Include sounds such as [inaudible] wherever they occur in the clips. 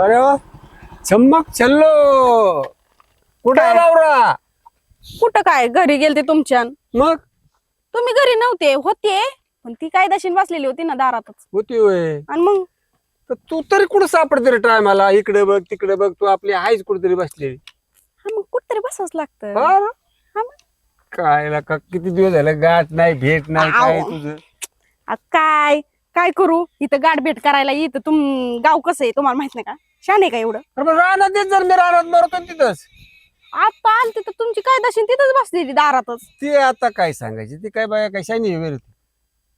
अरे वा. चम्मक छल्लो. कुठे काय? रावरा कुठं काय? घरी गेलते तुमच्या मग? तुम्ही घरी नव्हते होते. पण ती काय दशीन बसलेली होती ना दारातच. होती होय. आणि मग? तर तू तरी कुठं सापडते रे टायमाला? इकडे बघ तिकडे बघ तू आपली आहेच कुठेतरी बसलेली. हा मग कुठतरी बसावंच लागतं. हा ना? हा मग. काय ला का किती दिवस झाले गाठ नाही भेट नाही काय. तुझं? आ, काय? काय करू? इथं गाठ भेट करायला इथं तुम गाव कसं आहे? तुम्हाला माहीत नाही का? शान आहे का एवढं? अरे पण रानात येत जर मी रानात मरतो तिथंच. आता आलते तर तुमची काय दशीन तिथंच बसलेली दारातच. ती आता काय सांगायची ती काय बाया काय शानी आहे बरं ती.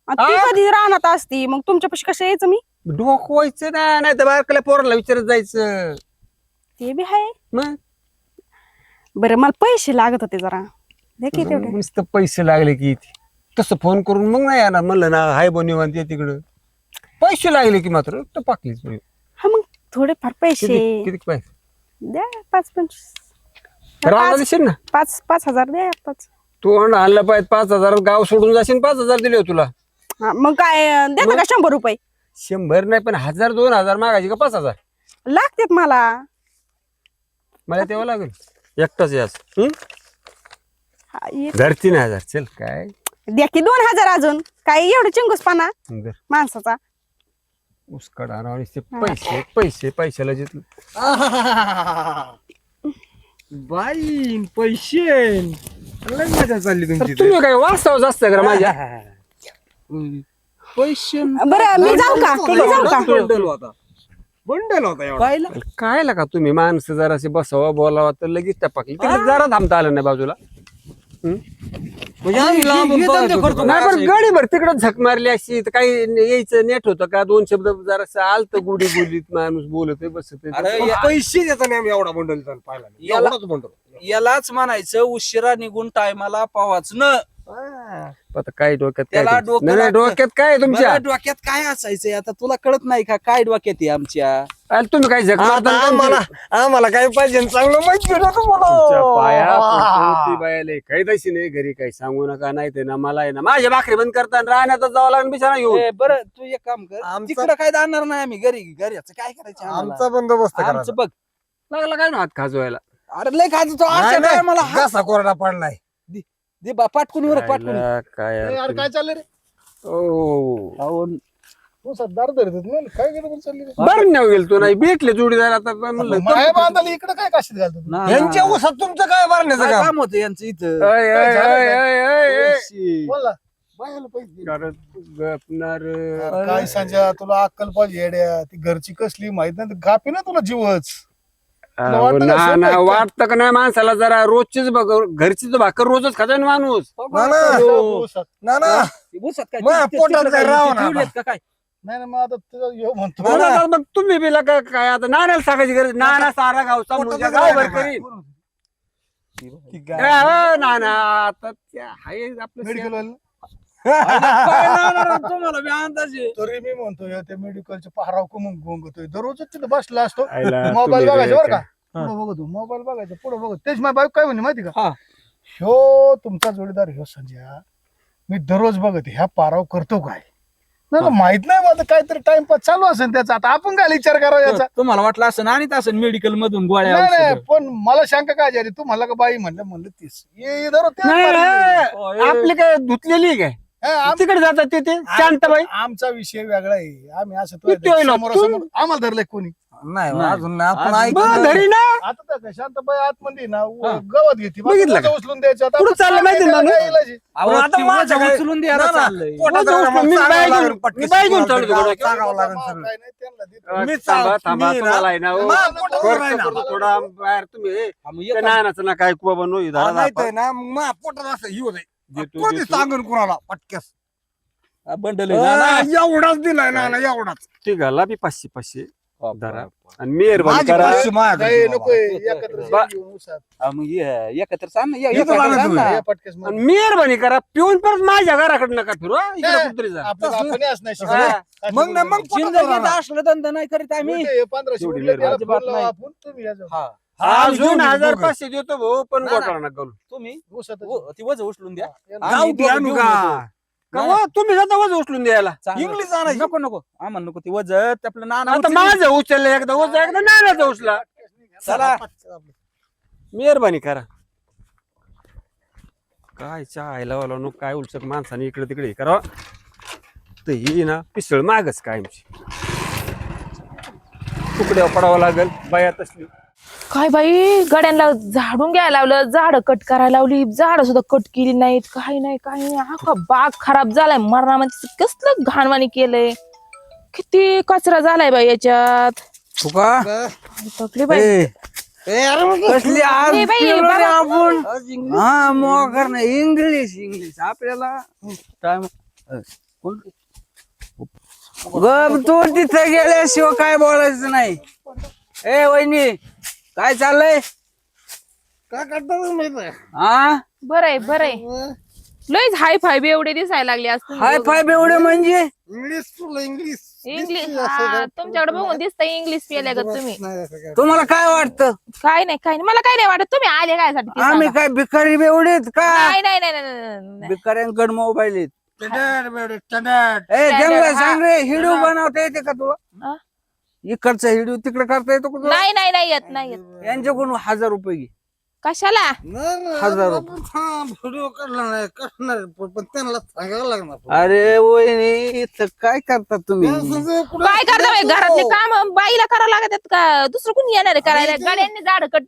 आणि ती? कधी रानात असती मग तुमच्यापाशी कसं यायचं मी? डोकवायचं ना नाही तर बाहेर पोराला विचारत जायचं. ते बी आहे मग? बरं मला पैसे लागत होते जरा. दे की तेवढे. नुसतं पैसे लागले की इथे. तसं फोन करून मग नाही येणार. म्हणलं ना हाय बनिवान ते तिकडं. पैसे लागले की मात्र तर पाकलीच म्हणजे. थोडेफार पैसे. किती द्या पाच पंचवीस. राहणार पाच दिसेल ना? पाच पाच हजार द्या पाच. तू आणलं पाहिजे पाच हजार गाव सोडून जाशील पाच हजार दिले हो तुला. हा, मग काय अं, देता का शंभर रुपये? शंभर नाही पण हजार दोन हजार मागायचे का पाच हजार? लागतात मला. मला तेव्हा लागेल. एकटाच यास हं? एक- धरती नाही हजार चल काय? द्या की दोन हजार अजून. काय एवढं चिंगूस पाना धर. माणसाचा. उसकड ते पैसे पैसे पैशाला जिथलं बाई पैसे। लय मजा चालली तर तुमची तुम्ही काय वाचताव जास्त का माझ्या? पैसे बरं मी जाऊ का? मी जाऊ का? बंडल होता. बंडल होता एवढा. काय लागा तुम्ही माणसं जराशी बसावा बोलावा तर लगेच टपाकली. तिकडे जरा थांबता आलं नाही बाजूला? म्हणजे आम्ही होतो. नाही पण गाडी भर तिकडं झक मारली अशी तर काही यायचं नेट होतं का दोन शब्द जरासं आलत गुढी गुढीत माणूस बोलत बसत अरे या- पैसे देता नाही आम्ही एवढा बंडल पाहिला नाही. याला- एवढाच बंडल यालाच म्हणायचं उशिरा निघून टायमाला पावाच न आता काय डोक्यात काय त्याला तुमचं? डोकं नाही, नाही, लागतं. डोक्यात काय आहे तुमच्या? मला डोक्यात काय असायचंय आता तुला कळत नाही का काय डोक्यात आहे आमच्या? अरे तुम्ही काय आता आम्हाला आम्हाला काय पाहिजे चांगलं माहिती ना पाया तुम्हाला ती बायाले. काही तशी नाही घरी काही सांगू नका नाही ते ना मला आहे ना. माझ्या भाकरी बंद करता राहण्यातच जावं लागेल बिचारा घेऊन. ए, बरं तू एक काम कर. आमचं- तिकडं काय जाणार नाही आम्ही घरी. घरी याचं काय करायचं आम्हाला? आमचा बंदोबस्त करायचा. आमचं बघ. लागला काय ना हात खाजवायला? अरे लय खात तो नाही, अशा नाही, टायमाला हात- घासा कोरडा पडलाय. दे बा पाटकुनी वर पाटकुनी काय. काय चाललंय रे ओ. अहो, तू सद्दार धरत नाही काय गडबड चालली रे? बरं नाही गेल तू नाही भेटले जोडीदार आता म्हणलं माय इकडे काय काशीत घालतो तू? ना, यांच्या. उसात तुमचं काय मारण्याचं काय काम काम होतं यांचं इथं अय, अय, काय झालं अय, काय? अय, अय, अय. पैसे. बोला बायाला पैसे दे. कारण तू गपणार अरे काय सांजा तुला अक्कल पाहिजे येड्या ती घरची कसली माहीत नाही गापी ना तुला जीवच तुला वाटतं का ना सोपं ना आहे का? वाटतं का नाही माणसाला जरा रोजचीच बघ घरचीच भाकर रोजच खाता ना माणूस. ना ना. हो. ना ना. ते बसत काय? मग ते- पोटात तिकडं काय काय? राव ना. का काय? नाही ना मग आता तुझा ह्यो म्हणतो. ना, ना. आता मग तुम्ही बिला काय काय आता नाण्याला सांगायची गरज नाना सारा गावचा मुलगा काय गावभर काय? करीन. ए. हो, नाना आता आहे आपलं मेडिकल काय [laughs] तुम्हाला? बी अंदाज. आहे. तरी मी म्हणतो ह्यो त्या मेडिकलचे पहाराव कमून गोंगतोय. दररोज तिथे बसला असतो. आयला मोबाईल तुम्ही बघायचा बरं का? काय- पुढं बघतो मोबाईल बघायचा पुढे बघतो. तेच माझी बायको काय म्हणे माहिती हा. का ह्यो तुमचा जोडीदार ह्यो संजय मी दररोज बघत ह्या पाराव करतो काय? नाही माहीत नाही माझं काहीतरी टाइमपास चालू असेल त्याचा. आता आपण काय विचार करावा याचा? तुम्हाला वाटलं असं आणि असं मेडिकल मधून गोळ्या नाही नाही औषधं. पण मला शंका काय झाली? तू म्हणला का बाई म्हणलं म्हणलं तीस ये दररोज तेच नाही. होय. नाही, आपली काय धुतलेली काय? हा, आम- तिकडे जातात ते ते शांतबाई आमचा विषय वेगळा आहे आम्ही असं किती होईल हो? समोरासमोर आम्हाला धरलंय कोणी नाही नाही. अजून नाही. आपण आज- ऐकलं. बरं, धरी ना आता तर काय शांतबाई आतमध्ये ना उ- हा. गवत घेते बघितलं का? उचलून द्यायचं आता कुठं चाललं माहिती ना काय माणूस? इलाज आहे? अहो, पण आता ती माझ्या वजा काय- उचलून द्यायला ना, ना. चाललंय. पोटात मी घेऊन- मी घेऊन चाललो. सांगावं लागेल सगळं. काय नाही, त्यांना देतो. अ, मी थांबा चाल- थांबा मी ना- तुम्हाला आहे ना हो. मा- पोटात खर्च राहील ना. करतो थोडा बाहेर तुम्ही हे, हा, मग ते नानाचं ना काय कुबा बनवू हा, इथं नाही तर ना मग पोटात असं येऊ दे देतो, कोणी देतो. सांगून कुणाला पटक्यास हा, बंडल आहे ना, ना. एवढाच दिलाय ना ना एवढाच ती घाला बी पाचशे पाचशे धरा. आणि मेहरबानी माझी करा पाचशे माझ्याकडे नाही, बाबा. नकोय. तो- तो- एकत्र बा- घेऊन उसात. हा, मग ये- एकत्र सांग ना, ये- येतो एकत्र ना सांग तुम्ही. ना. या पटकेस मध्ये. आणि मेहरबानी करा पिऊन परत माझ्या घराकडे नका फिरू हा. इकडे. कुठतरी जा आपल्याला तसं- आपण असं नाही हा. शिकवलं. मग नाही, मग पोटात जिंदगीत राहणार. असलं धंदा नाही करीत आम्ही उलटे हे पंधराशे तेवढी उरले, त्याला अजिबात फोन लावा नाही. आपण, तुम्ही या जाऊ. हा आम्ही अजून हजार. पाचशे देतो भाऊ पण ना, ना. घोटाळा नका करू तुम्ही. उ- ती वज उचलून द्या हा, आम्ही गावठी दोघं आणू घेऊन का? येतो. का हो, तुम्ही जाता वज उचलून द्यायला चांगलं. इंग्लिश आणायची. नको नको आम्हाला नको ती वजत आपलं नाना आता उचलून- माझं उचललं एकदा वज एकदा नानाचा उचला चला मेहरबानी करा काय चायला वाला नको काय उलसक माणसाने इकडे तिकडे हे करावं तर ही ना पिसळ मागच कायमची तुकड्या पडावं लागल बायात असली काय बाई गड्यांना झाडून घ्यायला लावलं झाड कट करायला लावली झाड सुद्धा कट केली नाहीत काही नाही काही नाही. अख्खा बाग खराब झालाय मरणामध्ये. कसलं घाणवाणी केलंय? किती कचरा झालाय बाई याच्यात? फुका. तकली बाई. ए, कसली आज ए, बाई, केलं रे बाबा. आपण हा मोकर नाही इंग्लिश इंग्लिश. आपल्याला गप तू तिथे गेल्याशिवाय काय बोलायचं नाही. ए वहिनी. काय चाललंय? काय करतात माहीत आहे? हा बरंय बरंय. लयच हाय फाय बी एवढे दिसायला लागले असते हाय फाय बेवडे म्हणजे? इंग्लिश तुला इंग्लिश इंग्लिश हा, तुमच्याकडे बघून दिसतंय इंग्लिश पिल्या का तुम्ही. तुम्हाला काय वाटतं? काय नाही काय नाही. मला काय नाही वाटत. तुम्ही आले काय साठी आम्ही. काय भिकारी बेवडेत का? नाही नाही नाही, नाही, नाही, नाही. भिकाऱ्यांकडे मोबाईल आहेत. ए जंगल. सांग रे हिडू बनवता येते का तुला? हा? इकडचा हिडू तिकडे करता येतो का तुला नाही नाही नाही येत नाही येत. यांच्याकडून हजार रुपये घे. कशाला? हजार रुपये. व्हिडिओ काढला नाही करणार पण पण त्यांना सांगायला लागणार अरे वहिनी इथं काय करता तुम्ही? काय करता बाई? घरातले काम बाईला करावं लागत आहेत का? दुसरं कोणी येणार आहे करायला? गाड्यांनी झाड कट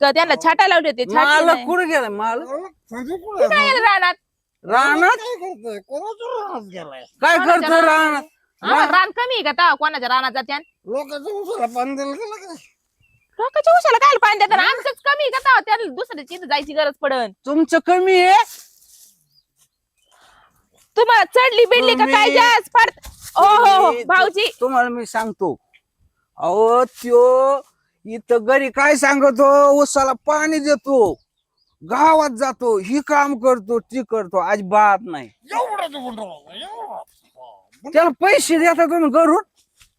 क- त्यांना छाटा लावले होते छाटले मालक नाही. कुठे गेला माल काय आहे? रानात? रानात? गेलाय? काय करतो रानात? आम्हाला रान कमी आहे का कोणाच्या रानात जात्यान लोकांच्या उसाला पाणी गेला काय लोकांच्या उशाला काय पाणी देतात? आमचंच कमी आहे का त्याला दुसऱ्याची इथं जायची गरज पडन. तुमचं कमी आहे? तुम्हाला चढली बिडली का काय तुम्ही- जास्त पड ओ हो हो तुम्ही- भाऊजी. तुम्हाला मी सांगतो. अहो त्यो इथं घरी काय सांगतो? उसाला पाणी देतो. गावात जातो ही काम करतो ती करतो. अजिबात नाही. एवढं. त्याला पैसे देता तुम्ही घरून?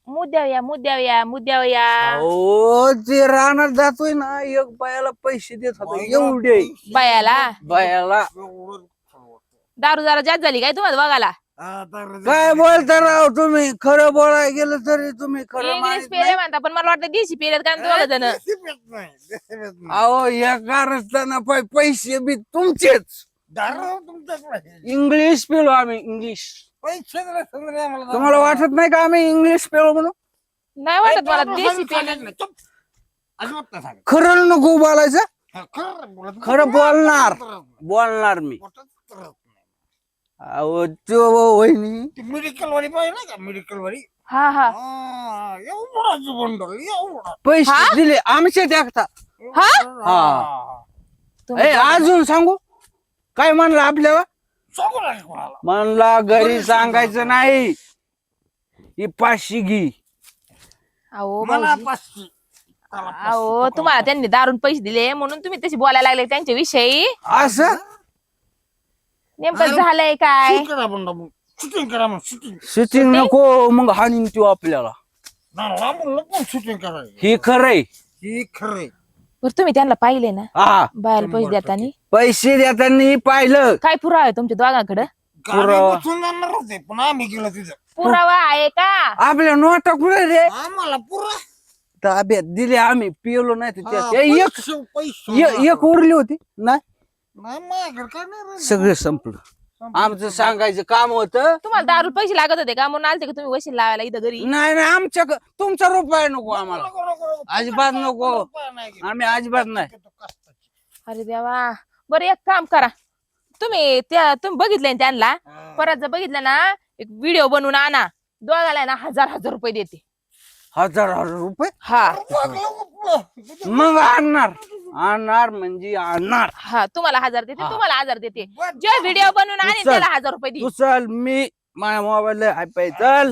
मुद्द्यावया मुद्द्यावया मुद्द्यावया अहो ते रानात जातोय ना एक बायाला पैसे देत होता एवढे. बायाला? बायाला. दारू जरा जास्त झाली काय तुम्हाला बघायला? काय बोलता राव तुम्ही? खरं बोलायला गेलं तरी तुम्ही खरं इंग्लिश मानित पेरे नाही. म्हणता पण मला वाटतं देशी पेरेत का दोघ जण? अहो या कारस्थाना पै- पैसे बी तुमचेच. इंग्लिश पेलो आम्ही इंग्लिश पैसे समजा तुम्हाला वाटत नाही का आम्ही इंग्लिश पेलो म्हणून? नाही वाटत मला देशी पेरे. अजिबात नाही सांगत. खरं नको बोलायचं. हा, खरं बोलत नाही. खरं बोलणार. बोलणार मी. नाही. अहो तो वहिनी. ती मेडिकल वाली पाहिजे ना का? मेडिकल वाली? हा हा. हा, एवढाच बंडल एवढा. पैसे दिले आमचे देखता. हा? हा. तुम्ही ए अजून सांगू? काय म्हणलं आपल्याला सांगू नका कोणाला? म्हणला घरी सांगायचं नाही. ही पाचशे घी. अहो मला भाऊजी. पाचशे. त्याला पाचशे. अहो तुम्हाला त्यांनी दारून पैसे दिले म्हणून तुम्ही तशी बोलायला लागले त्यांच्या विषयी असं? नेमकं झालंय काय? करा मग. शूटिंग करा मग शूटिंग. शूटिंग नको मग हानीन तू आपल्याला. ना लांबून पण शूटिंग करायची? ही खरंय. ही खरंय. बरं तुम्ही त्यांना पाहिले ना? हा. बायला पैसे देताना? पैसे देताना पाहिलं. काय पुरावा आहे तुमच्या दोघांकडे? पुरावा. बसून पण आम्ही गेलो तिथं. पुरावा आहे का? आपल्या नोटा कुठे रे आम्हाला पुरा. ताब्यात दिले आम्ही पिलो नाही तर त्यात. ए, एक पैसे- पैसे ए- एक उरली होती नाही? नाही माझ्याकडे काय नाही रे. सगळं संपलं. आमचं सांगायचं काम होतं. तुम्हाला दारू पैसे लागत होते का? म्हणून आलते का तुम्ही वशील लावायला इथं घरी? नाही नाही आमच्या तुमचा रुपये नको आम्हाला. अजिबात नको. आम्ही अजिबात नाही. अरे देवा. बरं एक काम करा. तुम्ही त्या तुम्ही बघितलंय ना त्यांना. परत जर बघितलं ना एक व्हिडिओ बनवून आणा. दोघाला ना हजार हजार रुपये देते. हजार हजार रुपये? हा. मग आणणार. आणणार म्हणजे आणणार. हा तुम्हाला हजार देते. तुम्हाला हजार देते. जे व्हिडिओ बनवून आणेल चल. त्याला हजार रुपये दे मी माझ्या मोबाईल हाय पाय चल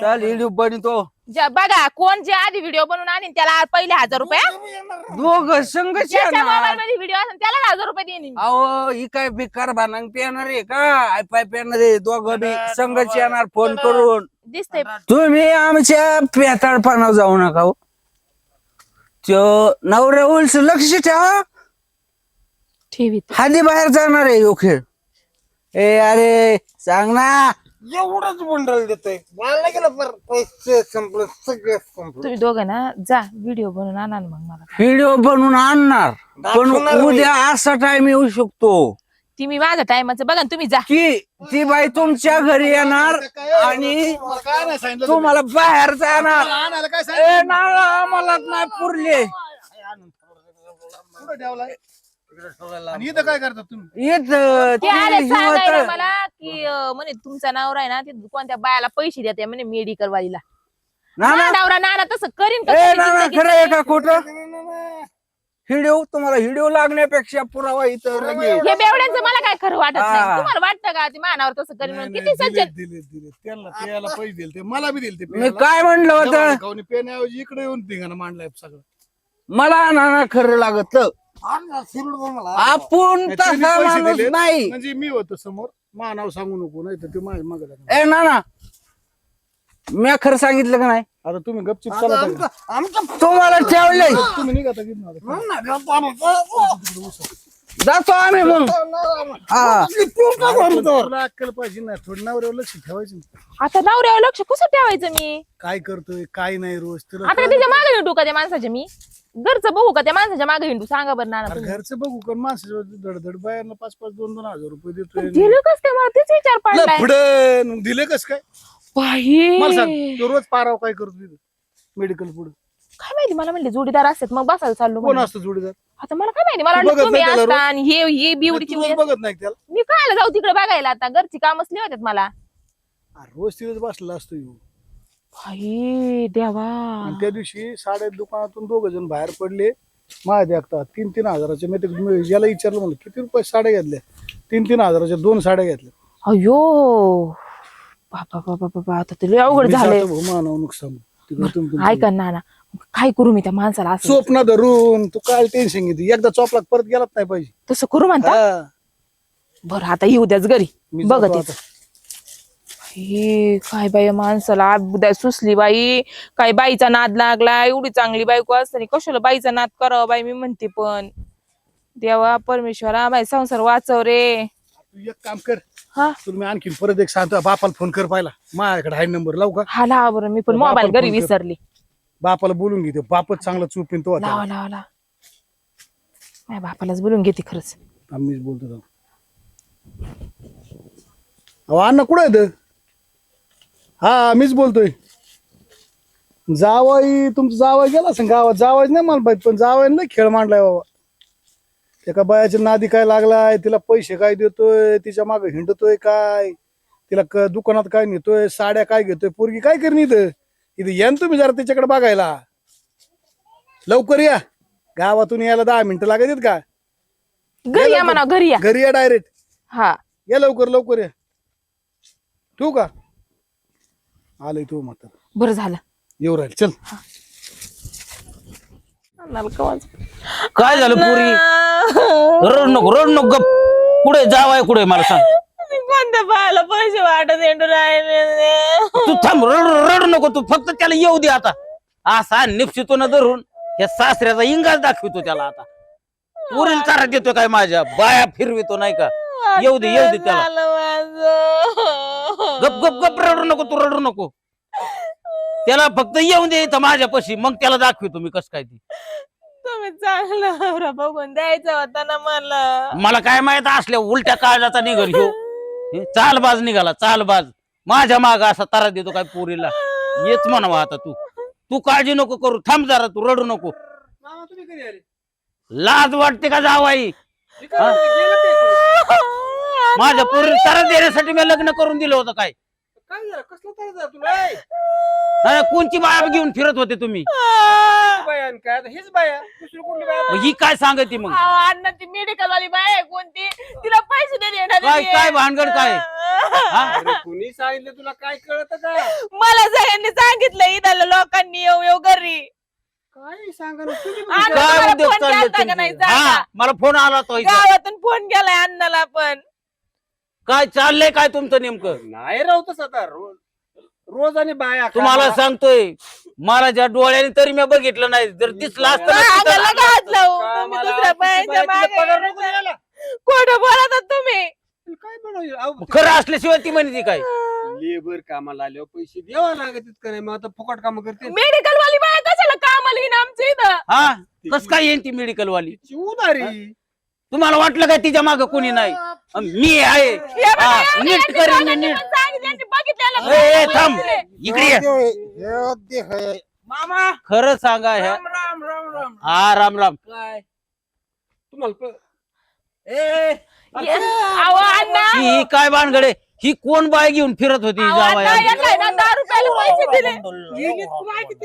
चल, हिडू बनतो जे- बघा कोण जे आधी व्हिडिओ बनवून आणेल त्याला पहिले हजार रुपये येणार. दोघ संघ ज्याच्या मोबाईल मध्ये व्हिडिओ असेल त्याला हजार रुपये देईन मी. अहो ही काय बेकार भानंग पेणार आहे का आय पाय पेणार आहे दोघं बी संघच येणार फोन करून दिसतंय तुम्ही आमच्या पेताळपणा जाऊ नका हो त्यो नवऱ्या उलस लक्ष ठेवा ठेवी हादी बाहेर जाणार आहे यो खेळ ए अरे सांग ना. एवढंच बंडल देतोय. मला गेलं पर पैसे संपलं सगळं संपलं. तुम्ही दोघं ना जा व्हिडिओ बनवून आणा ना मग मला. व्हिडिओ बनवून आणणार पण दाखवणार मी. उद्या असा टाइम येऊ शकतो. ती मी माझ्या टायमाचं बघा ना तुम्ही जा. की ती बाई तुमच्या घरी येणार आणि तुम्हाला काय नाही सांगितलं तुम्ही? तुम्हाला बाहेर जाणार. आणायला काय ए सांगितलं ना आम्हाला नाही पुरले. कुठं ठेवलाय. आणि इथं काय करतात तुम्ही? येत ते आले सांगायला मला की अं, म्हणे तुमचा नवरा आहे ना ते कोणत्या बायाला पैसे देते म्हणे मेडिकल वालीला. ना माझा नवरा नाना तसं करीन का ए? खरं आहे का खोटं? व्हिडिओ तुम्हाला व्हिडिओ लागण्यापेक्षा पुरावा इथं लगेच. हे बेवड्यांचं मला काय खरं वाटत हा. नाही तुम्हाला वाटतं का ते मानावर तसं करीन म्हणून? किती सज्जन. दिले दिले प्यायला पैसे दिले ते मला बी दिले ते मी. काय म्हणलं होतं? पेण्याऐवजी इकडे येऊन धिंगाणा मांडलाय सगळं. मला ना ना खरं लागत. आपण नाही, तसा पैसे माणूस दिले. नाही. म्हणजे मी होतो समोर. मा नाव सांगू नको नाही तर ते माझ्या मागे लागणार. ए ना ना. मी खरं सांगितलं का नाही? आता तुम्ही गपचिप चला तुम्हाला ठेवलंय. तुम्ही निघा आता घेऊन आता. जातो आम्ही मग. हा. तुला अक्कल पाहिजे ना थोडी नवऱ्यावर लक्ष ठेवायचं ना. आता नवऱ्यावर लक्ष कसं ठेवायचं मी? काय करतोय काय नाही रोज तुला आता तिच्यामागे हिंडू का त्या माणसाच्या मी. घरचं बघू का? त्या माणसाच्या मागे हिंडू सांगा बरं नाना अरे तुम्ही. घरचं बघू पण माणसाच्या धडधड बायांना पाच पाच दोन दोन हजार रुपये देतोय दिलं कस काय? मला तेच विचार पडलाय. दिले कस काय? मला सांग बाई तो रोज पाराव काय करतो तिथं? मेडिकल पुढे. काय माहिती? मला म्हणले जोडीदार असतात मग बसायला चाललो कोण म्हणले. असतो जोडीदार? आता मला काय माहिती? मला तू वाटलं बघत तुम्ही नाही त्याला असता आणि हे हे बिवडीची तू रोज वेळ- बघत नाही का त्याला? मी काय जाऊ तिकडे बघायला आता. घरची कामच लई होतात मला. अरे रोज तिथेच बसला असतो ह्यो. भाई देवा. आणि त्या दिवशी साड्या दुकानातून दोघ जण बाहेर पडले. माझ्या देखता तीन तीन हजाराचे मी ते याला विचारलं म्हणलं किती रुपये साड्या घेतल्या? तीन तीन हजाराच्या दोन साड्या घेतल्या. अयो बाबा बाबा बाबा आता तुला अवघड मी झालंय. भाऊ, मानावं नुकसान. तिकडे तुम- तुमचं. ऐका ना ना. काय करू मी त्या माणसाला असं? स्वप्न धरून तू काय टेन्शन घेते? एकदा चोपला परत गेलाच नाही पाहिजे. तसं करू म्हणता? हा. बरं आता येऊ द्याच घरी. मी बघ जातो तीच हे काय बाई या माणसाला? उद्या सुसली बाई. काय बाईचा नाद लागला? एवढी चांगली बायको असताना कशाला बाईचा नाद करावा बाई? मी म्हणते पण. देवा परमेश्वरा बाई संसार वाचव रे. तू एक काम कर. हा? मी आणखी परत एक सांगतो. बापाला फोन कर पाहिला. माझ्याकडे आहे नंबर लावू का? हा लावा बरं. मी पण मोबाईल घरी फोन कर. विसरली. बापाला बोलून घेते बापच चांगला चुपीन तो आता. लावा लावा लावा. माझ्या बापालाच बोलून घेते खरंच. मीच बोलतो जाऊ. अहो अण्णा कुठं येत हा मीच बोलतोय. जावाई तुमचं जावाई गेला असं गावात. जावायच नाही मला पाहिजे पण जावाय नाही खेळ मांडलाय बाबा. एका बायाच्या नादी काय लागलाय तिला पैसे काय देतोय तिच्यामागे हिंडतोय काय तिला क- दुकानात काय नेतोय साड्या काय घेतोय पोरगी काय करीन इथं? इथं या ना तुम्ही जरा तिच्याकडे बघायला. लवकर या. गावातून यायला दहा मिनिटं लागत का? घरी या म्हणा घरी या. घरी या डायरेक्ट हा. या लवकर लवकर या. ठेवू का? आलंय तू मात्र बरं झालं. येऊ राहील चल. काय झालं पुरी? रड नको रड नको गप. कुठे जावाय कुठे मला सांग. कोणत्या बाळाला पैसे वाटत राहिले तू थांब रड रड नको तू फक्त त्याला येऊ दे आता. असा निपशितो ना धरून. या सासऱ्याचा इंगाच दाखवितो त्याला आता. पुरील चारा देतो काय माझ्या? बाया फिरवितो नाही का? येऊ दे येऊ दे त्याला. गप गप गप रडू नको तू रडू नको. त्याला फक्त येऊन दे इथं माझ्यापाशी मग त्याला दाखवितो मी कस काय ती. तुम्ही चांगला नवरा बघून द्यायचा होता ना मला. मला काय माहीत असल्या उलट्या काळजाचा निघल हे चालबाज निघाला चालबाज माझ्या माग असा तारा देतो काय पोरीला. येच म्हणावा आता तू. तू काळजी नको करू थांब जरा तू रडू नको. लाज वाटते का जावाई? हा? [laughs] माझ्या पोरी तारा देण्यासाठी मी लग्न करून दिलं होतं काय? काय झालं? कसलं झालं तुला? हा, कोणची बाया घेऊन फिरत होते तुम्ही? बाया आणि काय? आता हीच बाया. दुसरी कुठली बाया? मग ही काय सांगते मग? अण्णा ती मेडिकल वाली बाय आहे कोणती? तिला पैसे दे देणार काय काय भानगड काय? हा? अरे कुणी सांगितलं तुला? काय कळत का? मला सगळ्यांनी सांगितलं इथल्या लोकांनी येऊ येऊ घरी. काय सांगा ना तुम्ही अण्णा, काय तुम्हाला उद्योग फोन चालले केलता का नाही? तुमचे? सांगा. हा मला फोन आला तो इथं. गावातून फोन केलाय अण्णाला पण. काय चाललंय काय तुमचं नेमकं? नाही राहतच आता. रोज रोज आणि बाया तुम्हाला. सांगतोय मला ज्या डोळ्याने तरी मी बघितलं नाही. जर दिसलं असतं ना तिथं- अंगाला घातलं हो. तुम्ही कामाला दुसऱ्या बायांच्या पगार नको तुम्ही? काय खरं असल्याशिवाय ती म्हणते काय? लेबर कामाला आल्यावर पैसे द्यावा लागत का नाही? मग आता फुकट काम करते. मेडिकल वाली बाया कशाला कामाला येईन आमच्या इथं? हा? कस काय येईन ती मेडिकल वाली? तिची उधारी. तुम्हाला वाटलं काय तिच्यामागे कोणी नाही? अन मी आहे. हे नीट करेन मी नीट. ए, ए, थांब. इकडे ये. हे ते हे. मामा! खरं सांगा ह्या. राम राम राम राम. हा राम राम. काय? तुम्हाला प- ए ही ही काय भानगडे? ही कोण बाय घेऊन फिरत होती जावाया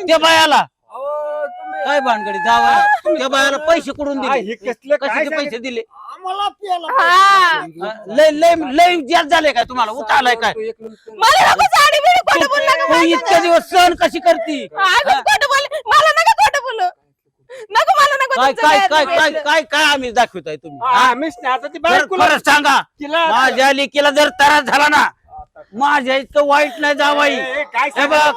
त्या बायाला. काय भानगडी जावा. त्या बायाला पैसे कुठून दिले? हे कसलं काय कशाचे? पैसे दिले? हा. लय लय लय जास्त झाले काय तुम्हाला? उतारलाय काय? मला नको साडी बिडी खोटं बोलू नका तू माझ्या इतके दिवस सहन कशी करती? अजून खोटं बोल मला नका खोटं बोलू. नको मला नको काय तुमचं काय आम्ही दाखवताय तुम्ही? हा? मीच नाही. आता ती खरं बायकोला खरं सांगा तिला माझ्या लेकीला जर त्रास झाला ना माझ्या इतकं वाईट नाही जावाई. ए, ए, काय हे बघ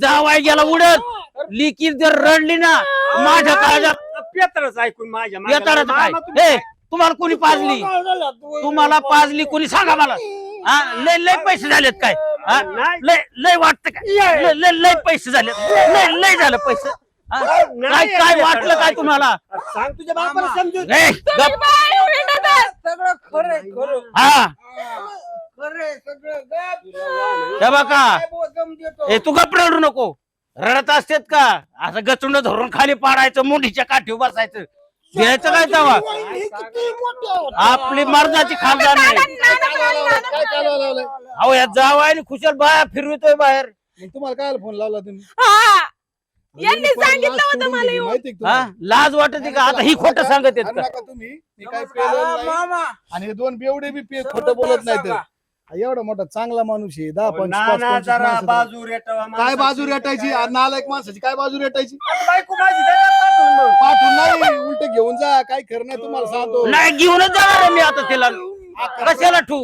जावाई गेला उडत. लिकी जर रडली ना माझ्या काळजात पेत्रच ऐकून माझ्या. काय? हे तुम्हाला कोणी पाजली? तुम्हाला पाजली. कोणी? सांगा मला. हा लय लय पैसे झालेत काय? हा? लय लय वाटत काय? लय लय लय पैसे झाले लय लय झालं पैसे. हा? काय काय वाटलं काय तुम्हाला? सांग तुझ्या बापाला समजून. ए, गप. सगळं खरं हा. खरंय सगळं गप. हे बघा. काय बोलून देतो? ए तू गप रडू नको. रडत असतेत का? असं गचुंड धरून खाली पाडायचं मुंडीच्या काठीवर बसायचं. द्यायचं काय तेव्हा आपली मर्दाची खानदार नाही अहो या जावायने खुशाल बाया फिरवितोय बाहेर. तुम्हाला काय फोन लावला तुम्ही? हा. यांनी सांगितलं होतं मला येऊन. माहिती हा? लाज वाटते का? आता ही खोटं सांगत आहेत आणि का? तुम्ही. मी काय पेलं नाही. मामा. आणि हे दोन बेवडे बी पे- खोटं बोलत नाहीत. सांगा. हा, एवढा मोठा चांगला माणूस आहे. दहा पंच ना पाच ना पंचवीस जरा माणसं बाजू रेटावा काय. बाजू रेटायची? आ, नालायक माणसाची काय बाजू रेटायची? बायको माझी काय पाठवून मग? पाठवून नाही उलट घेऊन जा. काय खरं नाही तुम्हाला सांगतो. नाही घेऊनच जाणार आहे मी आता तिला. कशाला ठू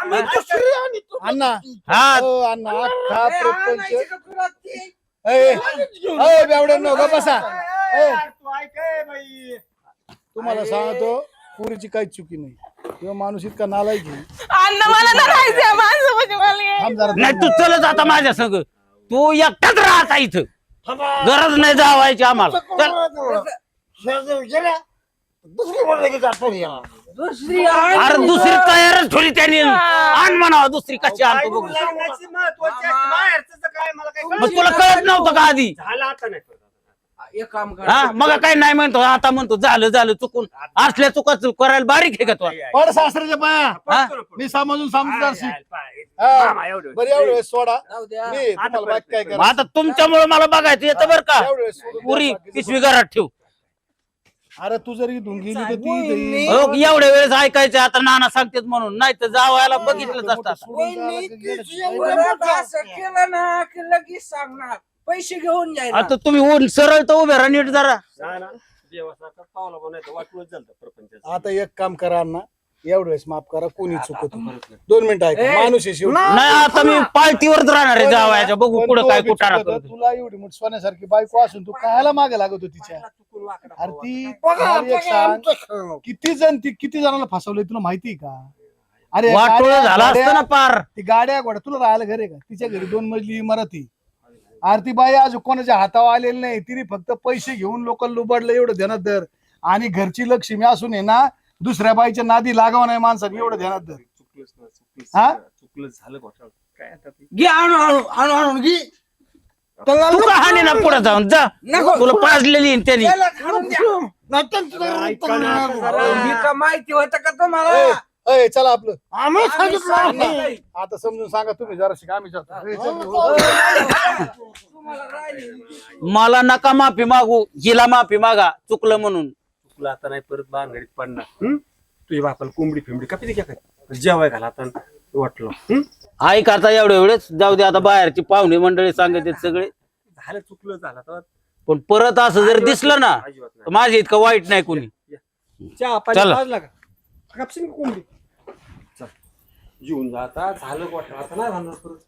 आम्ही दुसरी आणि तू अण्णा. हा. हो अण्णा अख्खा ए, प्रपंच आणायची का तुला ती? ए, ए, बेवड्या नको बसा. ए, यार, तू ऐक ए, बाई. तुम्हाला सांगतो पुरीची काही चुकी नाही. किंवा माणूस इतका नालायक आहे. अण्णा मला ना राहायचं माणसं मला यायचं. थांब जरा. नाही तू चलत आता माझ्या संग. तू एकटाच राहता इथं. गरज नाही जावायची आम्हाला. चल. दुसरी बोलले की दुसरी. अरे दुसरी तयारच ठेवली त्यांनी. आण म्हणावं दुसरी कशी आणतो बघू. महत्वाची काय मला काय मग तुला कळत नव्हतं का आधी? झालं आता नाही. एक काम कर. हा मग काय नाही म्हणतो आता म्हणतो झालं झालं चुकून. असल्या चुका करायला बारीक आहे का तो? पड सासऱ्याच्या पाया. मी समजून हा. बरं एवढं वेळेस सोडा. जाऊ द्या. मी तुम्हाला परत बाकी काय नाही. मग आता तुमच्यामुळे मला बघायचं येतं बरं का? एवढं वेळेस सोडून द्या, पुरी पिशवी घरात ठेव. अरे तू जरी इथून गेली तर ती. हो, एवढ्या वेळेस ऐकायचं आता नाना सांगतेत म्हणून. नाही तर जावायला बघितलंच असतं आता. वहिनी, तिची एवढं असं केलं ना की लगेच सांगणार. पैसे घेऊन जाईल आता तुम्ही ऊन सरळ तर उभे राहा नीट जरा. ना, ना. देवासारखा पावला बनायचं वाटवत झालं प्रपंचाचं. आता एक काम करा अण्णा एवढं वेळेस माफ करा कोणी चुकत दोन मिनिटं ऐका माणूस आहे शेवटी. नाही आता मी पालतीवरच राहणार आहे जावायच्या बघू पण पुढे तो काय बी कुठारा चुकत, करतो. तुला एवढी मोठी सोन्यासारखी बायको असून तू कायला मागे लागत होती तिच्या? चुकून वाकडा अरे ती बघा मला एक बघा सांग आमचं खेळणं. किती जण ती किती जणांना फसवलंय तुला माहिती आहे का? अरे वाटोळ गाड्या- झाला असतं ना पार. ती गाड्या गोड्या तुला राहायला घर आहे का? तिच्या घरी दोन मजली इमारत आहे. आरती बाई आज कोणाच्या हातावर आलेली नाही तिने फक्त पैसे घेऊन लोक लुबाडलं एवढं ध्यानात धर आणि घरची लक्ष्मी असून आहे ना दुसऱ्या बाईच्या नादी लागावं नाही माणसाने एवढं ध्यानात धर हा? झालं, चुकलंच झालं घोटाळा. काय आता ते? घे आणू आणू आणू आणून घे त्याला तू का हानी ना पुढे जाऊन जा नको. तुला पाजलेली आहे त्यांनी त्याला खाऊन द्या. नाहीतर तुला ऐका ना, रक्त जरा. मी का माहिती होतं का तुम्हाला ए, चला आपलं आम्ही सांगितलं नाही. आता समजून सांगा तुम्ही जरा आम्ही जातो. ए, चल. तुम्हाला राहिली. मला नका माफी मागू हिला माफी मागा चुकलं म्हणून चुकलं आता नाही परत बांधडीत पडणार हं? तुझ्या बापाला कोंबडी फिंबडी कापी घ्या काय जेवाय घाला आता वाटलं हं? ऐक आता एवढ्या वेळेस जाऊ दे आता बाहेरची पाहुणे मंडळी सांगत आहेत सगळे झालं चुकलं झालं आता पण परत असं जर दिसलं ना अजिबात तर नाही. माझ्या इतकं वाईट नाही कोणी चहा पाणी चला. पाजला का कापशील का कोंबडी चल जाता झालं गोठा आता नाही बांधणार परत.